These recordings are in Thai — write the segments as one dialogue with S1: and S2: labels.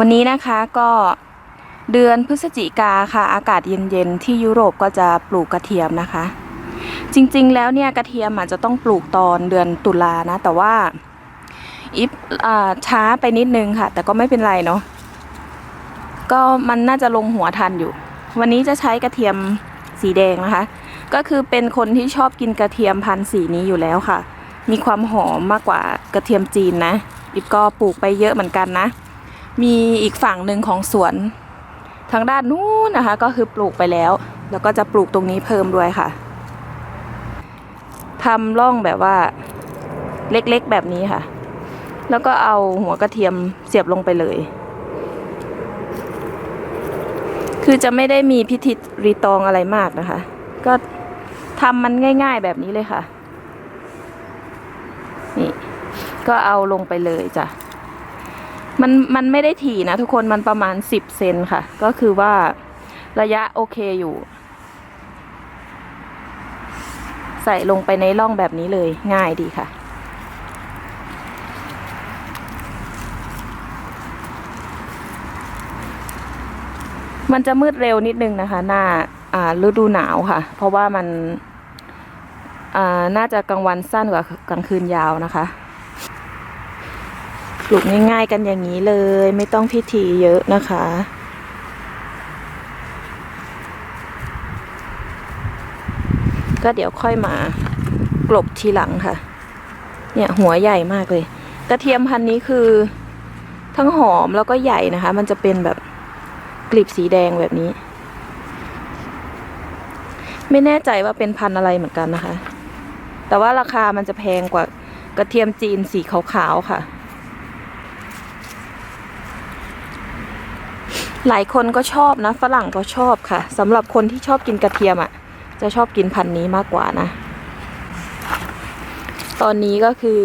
S1: วันนี้นะคะก็เดือนพฤศจิกาค่ะ อากาศเย็นๆ ที่ยุโรปก็จะปลูกกระเทียมนะคะ จริงๆแล้วเนี่ยกระเทียมอาจจะต้องปลูกตอนเดือนตุลานะ แต่ว่าอิฟช้าไปนิดนึงค่ะ แต่ก็ไม่เป็นไรเนาะก็มันน่าจะลงหัวทันอยู่ วันนี้จะใช้กระเทียมสีแดงนะคะ ก็คือเป็นคนที่ชอบกินกระเทียมพันธุ์สีนี้อยู่แล้วค่ะ มีความหอมมากกว่ากระเทียมจีนนะอิฟก็ปลูกไปเยอะเหมือนกันนะ มีอีกฝั่งหนึ่งของสวน ทางด้านนู้นนะคะ ก็คือปลูกไปแล้ว แล้วก็จะปลูกตรงนี้เพิ่มด้วยค่ะทำร่องแบบว่าเล็กๆแบบนี้ค่ะ แล้วก็เอาหัวกระเทียมเสียบลงไปเลย คือจะไม่ได้มีพิธีรีตองอะไรมากนะคะ ก็ทำมันง่ายๆแบบนี้เลยค่ะ นี่ ก็เอาลงไปเลยจ้ะ มันมันไม่ได้ถี่นะทุกคนมันประมาณสิบเซนค่ะ ก็คือว่าระยะโอเคอยู่ ใส่ลงไปในร่องแบบนี้เลยง่ายดีค่ะมันจะมืดเร็วนิดนึงนะคะ หน้าอ่าฤดูหนาวค่ะ เพราะว่ามันอ่าน่าจะกลางวันสั้นกว่ากลางคืนยาวนะคะ ปลูกง่ายๆกันอย่างนี้เลย ไม่ต้องพิธีเยอะนะคะ ก็เดี๋ยวค่อยมากลบทีหลังค่ะ เนี่ยหัวใหญ่มากเลย กระเทียมพันนี้คือทั้งหอมแล้วก็ใหญ่นะคะ มันจะเป็นแบบกลีบสีแดงแบบนี้ ไม่แน่ใจว่าเป็นพันธุ์อะไรเหมือนกันนะคะ แต่ว่าราคามันจะแพงกว่ากระเทียมจีนสีขาวๆค่ะ หลายคนก็ชอบนะ ฝรั่งก็ชอบค่ะสำหรับคนที่ชอบกินกระเทียมอะ่ะ จะชอบกินพันธุ์นี้มากกว่านะ ตอนนี้ก็คือ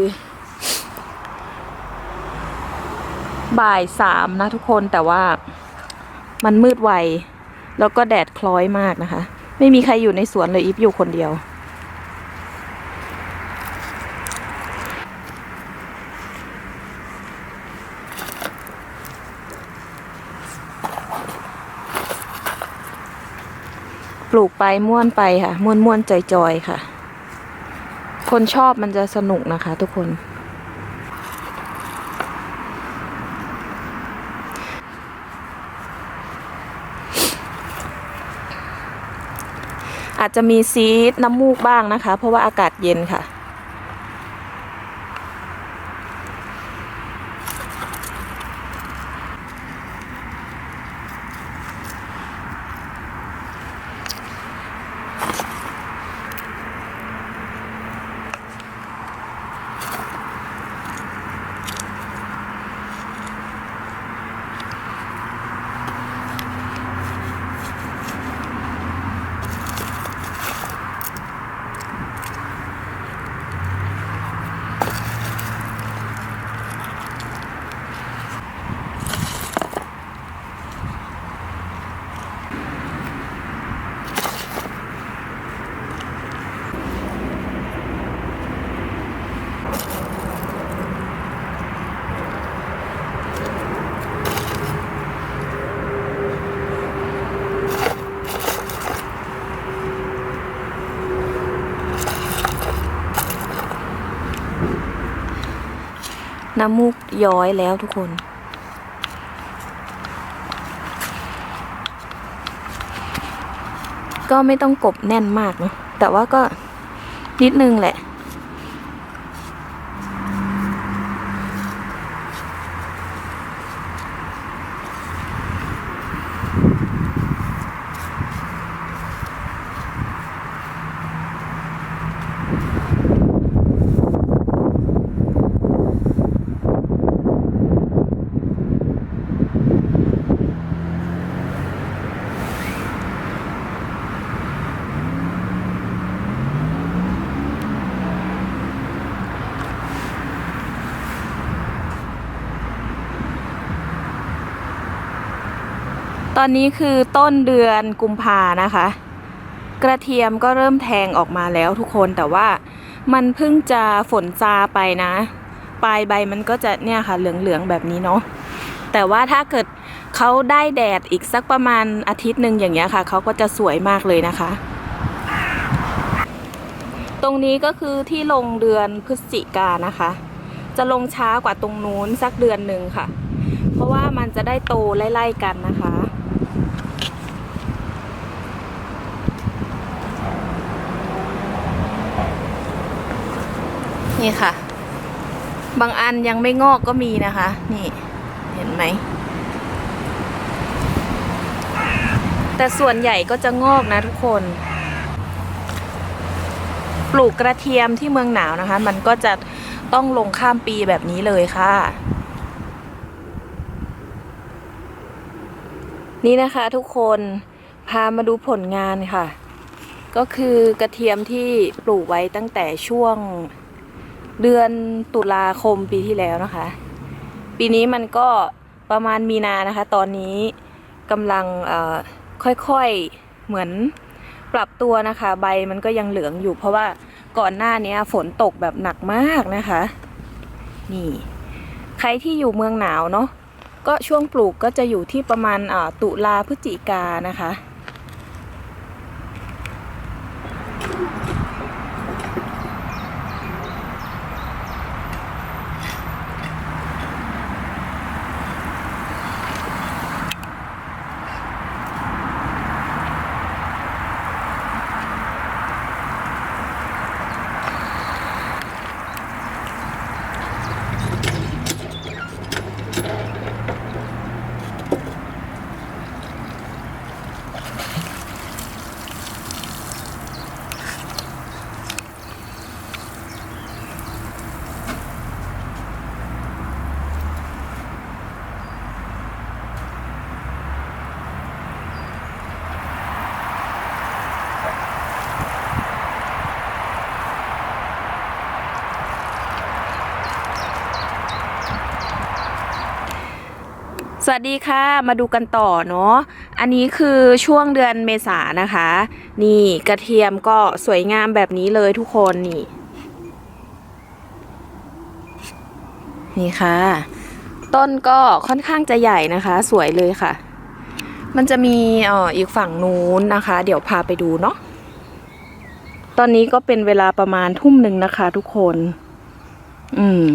S1: บ่ายสามนะทุกคนแต่ว่ามันมืดไว แล้วก็แดดคล้อยมากนะคะ ไม่มีใครอยู่ในสวนเลยอีฟอยู่คนเดียว ปลูกไปม่วนไปค่ะ ม่วนม่วนจอยจอยๆค่ะ คนชอบมันจะสนุกนะคะ ทุกคน อาจจะมีซีดน้ำมูกบ้างนะคะ เพราะว่าอากาศเย็นค่ะ น้ำมูกย้อยแล้วทุกคน ก็ไม่ต้องกบแน่นมากนะแต่ว่าก็นิดนึงแหละ อนนี้คือต้นเดือนกุมภานะคะ กระเทียมก็เริ่มแทงออกมาแล้วทุกคนแต่ว่ามันเพิ่งจะฝนซาไปนะ ปลายใบมันก็จะเนี่ยค่ะเหลืองๆแบบนี้เนาะแต่ว่าถ้าเกิดเขาได้แดดอีกสักประมาณอาทิตย์หนึ่งอย่างเงี้ยค่ะเขาก็จะสวยมากเลยนะคะ ตรงนี้ก็คือที่ลงเดือนพฤศจิกานะคะ จะลงช้ากว่าตรงนู้นสักเดือนหนึ่งค่ะ ราะว่ามันจะได้โตไล่ๆกันนะคะ นี่ค่ะ บางอันยังไม่งอกก็มีนะคะ นี่เห็นไหม แต่ส่วนใหญ่ก็จะงอกนะทุกคน ปลูกกระเทียมที่เมืองหนาวนะคะ มันก็จะต้องลงข้ามปีแบบนี้เลยค่ะ นี่นะคะทุกคนพามาดูผลงานค่ะ ก็คือกระเทียมที่ปลูกไว้ตั้งแต่ช่วงเดือนตุลาคมปีที่แล้วนะคะ ปีนี้มันก็ประมาณมีนานะคะ ตอนนี้กำลังค่อยๆเหมือนปรับตัวนะคะ ใบมันก็ยังเหลืองอยู่ เพราะว่าก่อนหน้านี้ฝนตกแบบหนักมากนะคะ นี่ ใครที่อยู่เมืองหนาวเนาะ ก็ช่วงปลูกก็จะอยู่ที่ประมาณตุลาพฤศจิกานะคะ วัสดีค่ะมาดูกันต่อเนาะอันนี้คือช่วงเดือนเมษานะคะ นี่กระเทียมก็สวยงามแบบนี้เลยทุกคนนี่ นี่ค่ะ ต้นก็ค่อนข้างจะใหญ่นะคะ สวยเลยค่ะ มันจะมีอ่ออีกฝั่งนู้นนะคะ เดี๋ยวพาไปดูเนาะตอนนี้ก็เป็นเวลาประมาณทุ่มหนึ่งนะคะ ทุกคน อืม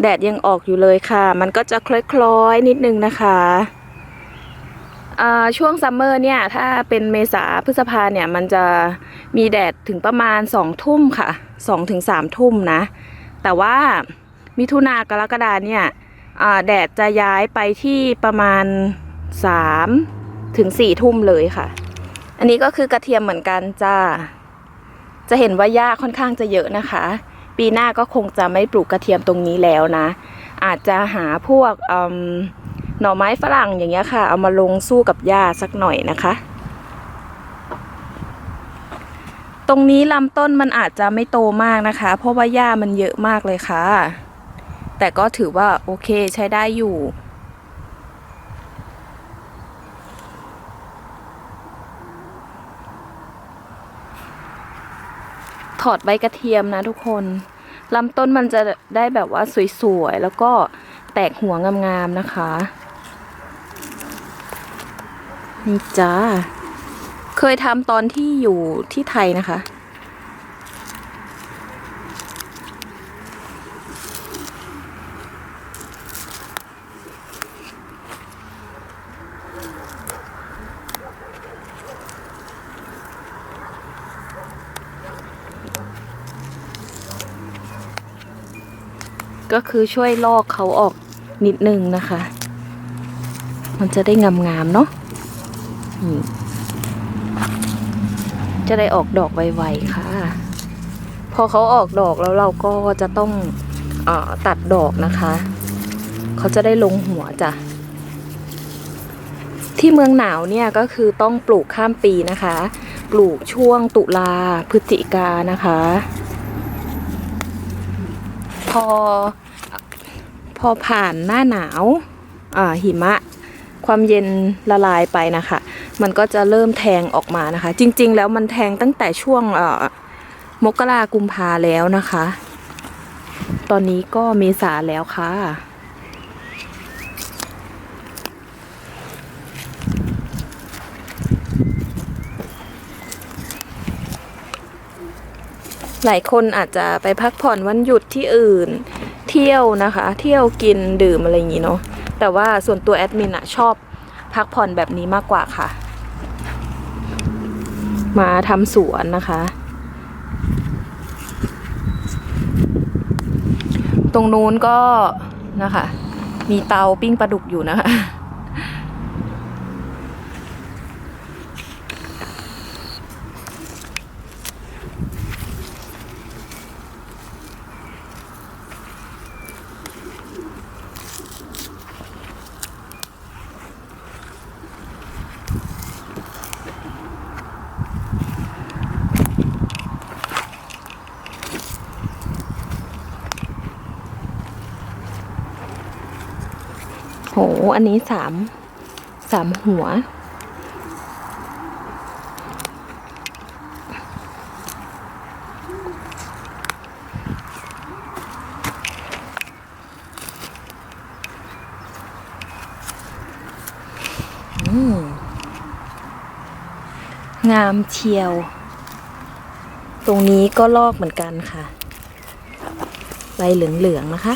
S1: แดดยังออกอยู่เลยค่ะ มันก็จะคล้อยๆนิดนึงนะคะอ่าช่วงซัมเมอร์เนี่ยถ้าเป็นเมษาพฤษภาเนี่ยมันจะมีแดดถึงประมาณสองทุ่มค่ะสองถึงสามทุ่มนะ แต่ว่ามิถุนากรกฎาเนี่ยอ่าแดดจะย้ายไปที่ประมาณสามถึงสี่ทุ่มเลยค่ะ อันนี้ก็คือกระเทียมเหมือนกันจ้าจะเห็นว่าหญ้าค่อนข้างจะเยอะนะคะ ปีหน้าก็คงจะไม่ปลูกกระเทียมตรงนี้แล้วนะ อาจจะหาพวกหน่อไม้ฝรั่งอย่างเงี้ยค่ะ เอามาลงสู้กับหญ้าสักหน่อยนะคะ ตรงนี้ลำต้นมันอาจจะไม่โตมากนะคะ เพราะว่าหญ้ามันเยอะมากเลยค่ะ แต่ก็ถือว่าโอเคใช้ได้อยู่ ถอดใบกระเทียมนะทุกคนลำต้นมันจะได้แบบว่าสวยๆ แล้วก็แตกหัวงามๆนะคะ นี่จ้า เคยทำตอนที่อยู่ที่ไทยนะคะ ก็คือช่วยลอกเขาออกนิดนึงนะคะ มันจะได้งามๆเนาะจะได้ออกดอกไวๆค่ะ พอเขาออกดอกแล้วเราก็จะต้องออตัดดอกนะคะ เขาจะได้ลงหัวจ้ะ ที่เมืองหนาวเนี่ยก็คือต้องปลูกข้ามปีนะคะ ปลูกช่วงตุลาพฤศจิกานะคะ พอ พอผ่านหน้าหนาวาหิมะความเย็นละลายไปนะคะ มันก็จะเริ่มแทงออกมานะคะ จริง ๆ แล้วมันแทงตั้งแต่ช่วงมกรากุมภาแล้วนะคะ ตอนนี้ก็เมษาแล้วค่ะหลายคนอาจจะไปพักผ่อนวันหยุดที่อื่น เที่ยวนะคะ เที่ยวกินดื่มอะไรอย่างนี้เนาะแต่ว่าส่วนตัวแอดมินอะชอบพักผ่อนแบบนี้มากกว่าค่ะ มาทำสวนนะคะ ตรงนู้นก็นะคะ มีเตาปิ้งปลาดุกอยู่นะคะ อันนี้สามสามหัว งามเชียว ตรงนี้ก็ลอกเหมือนกันค่ะ ใบเหลือง ๆ นะคะ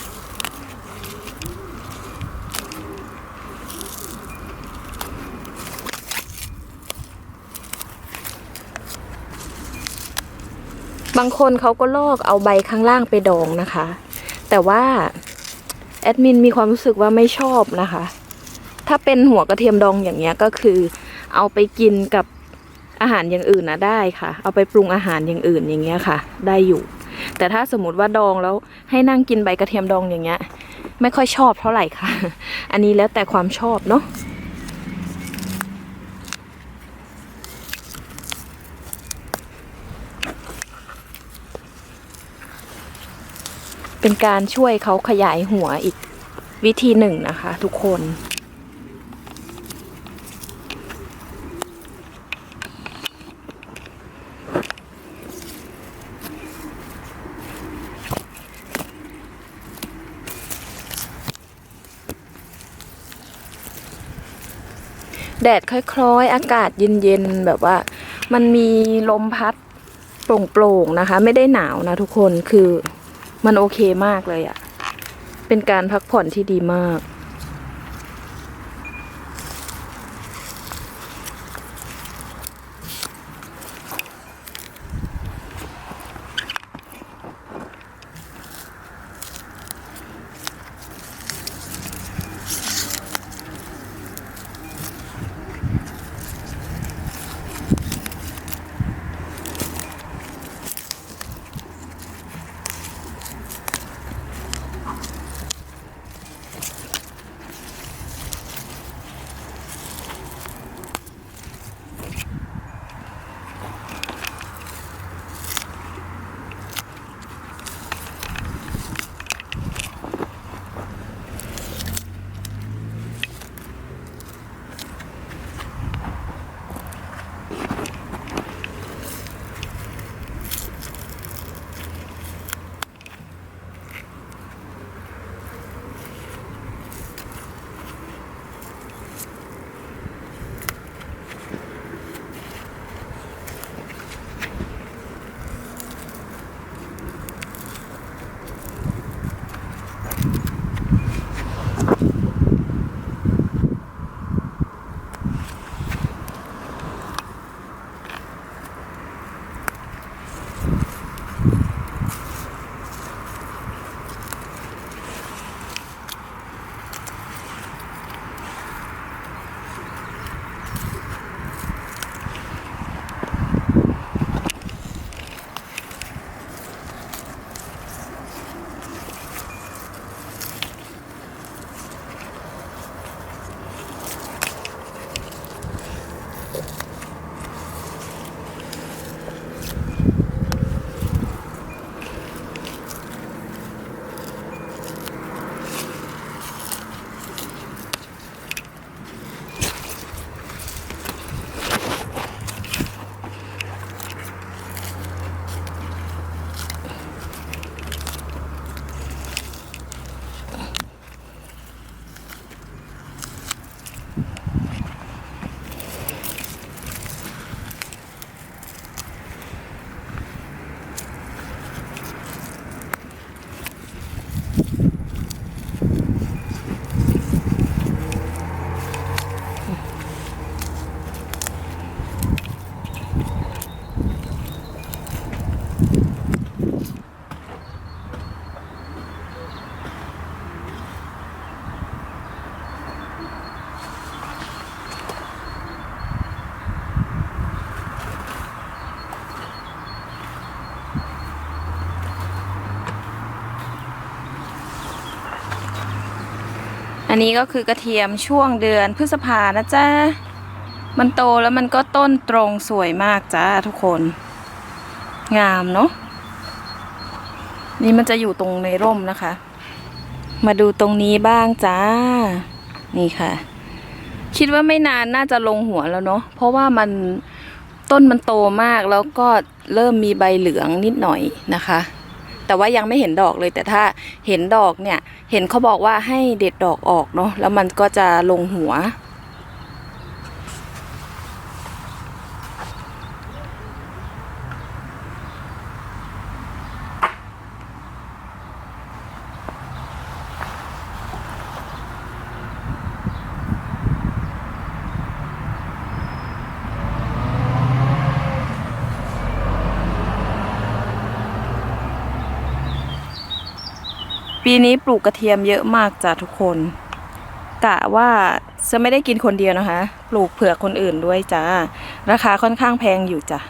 S1: บางคนเขาก็ลอกเอาใบข้างล่างไปดองนะคะ แต่ว่าแอดมินมีความรู้สึกว่าไม่ชอบนะคะ ถ้าเป็นหัวกระเทียมดองอย่างเงี้ยก็คือ เอาไปกินกับอาหารอย่างอื่นนะได้ค่ะ เอาไปปรุงอาหารอย่างอื่นอย่างเงี้ยค่ะ ได้อยู่ แต่ถ้าสมมติว่าดองแล้วให้นั่งกินใบกระเทียมดองอย่างเงี้ย ไม่ค่อยชอบเท่าไหร่ค่ะ อันนี้แล้วแต่ความชอบเนาะ เป็นการช่วยเขาขยายหัวอีกวิธีหนึ่งนะคะ ทุกคน แดดค่อยๆ อากาศเย็นๆ แบบว่า มันมีลมพัดโปร่งๆ นะคะ ไม่ได้หนาวนะทุกคนคือ มันโอเคมากเลยอะเป็นการพักผ่อนที่ดีมาก อันนี้ก็คือกระเทียมช่วงเดือนพฤษภานะจ๊ะ มันโตแล้วมันก็ต้นตรงสวยมากจ้าทุกคน งามเนาะ นี่มันจะอยู่ตรงในร่มนะคะ มาดูตรงนี้บ้างจ้า นี่ค่ะ คิดว่าไม่นานน่าจะลงหัวแล้วเนาะ เพราะว่ามันต้นมันโตมากแล้วก็เริ่มมีใบเหลืองนิดหน่อยนะคะ แต่ว่ายังไม่เห็นดอกเลย แต่ถ้าเห็นดอกเนี่ย เห็นเขาบอกว่าให้เด็ดดอกออกเนาะแล้วมันก็จะลงหัว ปีนี้ปลูกกระเทียมเยอะมากจ้ะทุกคน กะว่าจะไม่ได้กินคนเดียวนะคะ ปลูกเผื่อคนอื่นด้วยจ้าราคาค่อนข้างแพงอยู่จ้ะ